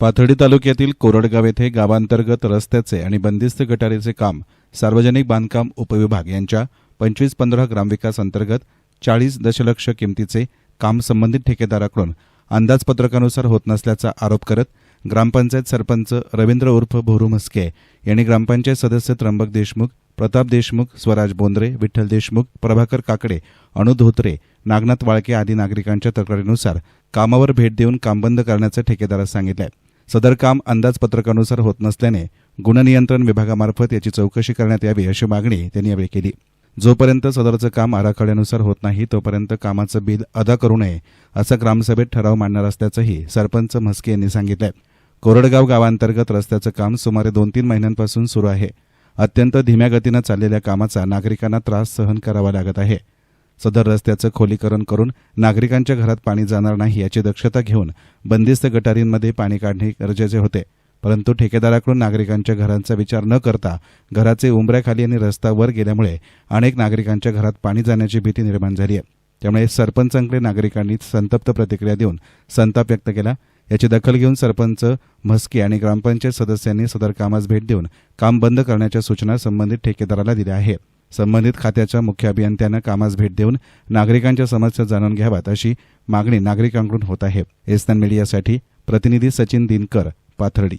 पाथर्डी तालुक्यातील कोरडगाव येथे गावांतर्गत रस्त्याचे आणि बंदिस्त गटारीचे काम सार्वजनिक बांधकाम उपविभाग यांच्या पंचवीस पंधरा ग्रामविकास अंतर्गत चाळीस दशलक्ष किमतीचे काम संबंधित ठेकेदाराकडून अंदाजपत्रकानुसार होत नसल्याचा आरोप करत ग्रामपंचायत सरपंच रवींद्र उर्फ भोरू म्हस्के यांनी ग्रामपंचायत सदस्य त्र्यंबक देशमुख प्रताप देशमुख स्वराज बोंद्रे विठ्ठल देशमुख प्रभाकर काकडे अनु धोत्रे नागनाथ वाळके आदी नागरिकांच्या तक्रारीनुसार कामावर भेट देऊन काम बंद करण्याचं ठेकेदारास सांगितलं. आहे सदर काम अंदाजपत्रकानुसार होत नसल्याने गुणनियंत्रण विभागामार्फत याची चौकशी करण्यात यावी अशी मागणी त्यांनी यावेळी केली. जोपर्यंत सदरचं काम आराखड्यानुसार होत नाही तोपर्यंत कामाचं बिल अदा करू नये असं ग्रामसभेत ठराव मांडणार असल्याचंही सरपंच म्हस्के यांनी सांगितलंय. कोरडगाव गावांतर्गत रस्त्याचं काम सुमारे दोन तीन महिन्यांपासून सुरू आहे. अत्यंत धीम्या गतीनं चाललेल्या कामाचा नागरिकांना त्रास सहन करावा लागत आहे. सदर रस्त्याचं खोलीकरण करून नागरिकांच्या घरात पाणी जाणार नाही याची दक्षता घेऊन बंदिस्त गटारींमध्ये पाणी काढणे गरजेचे होते. परंतु ठेकेदाराकडून नागरिकांच्या घरांचा विचार न करता घराचे उंबऱ्याखाली आणि रस्ता वर गेल्यामुळे अनेक नागरिकांच्या घरात पाणी जाण्याची भीती निर्माण झाली आहे. त्यामुळे सरपंचांकडे नागरिकांनी संतप्त प्रतिक्रिया देऊन संताप व्यक्त केला. याची दखल घेऊन सरपंच म्हस्के आणि ग्रामपंचायत सदस्यांनी सदर कामास भेट देऊन काम बंद करण्याच्या सूचना संबंधित ठेकेदाराला दिल्या आहे संबंधित खात्याच्या मुख्य अभियंत्यानं कामास भेट देऊन नागरिकांच्या समस्या जाणून घ्याव्यात अशी मागणी नागरिकांकडून होत आहे. एस्तान मीडियासाठी प्रतिनिधी सचिन दिनकर पाथर्डी.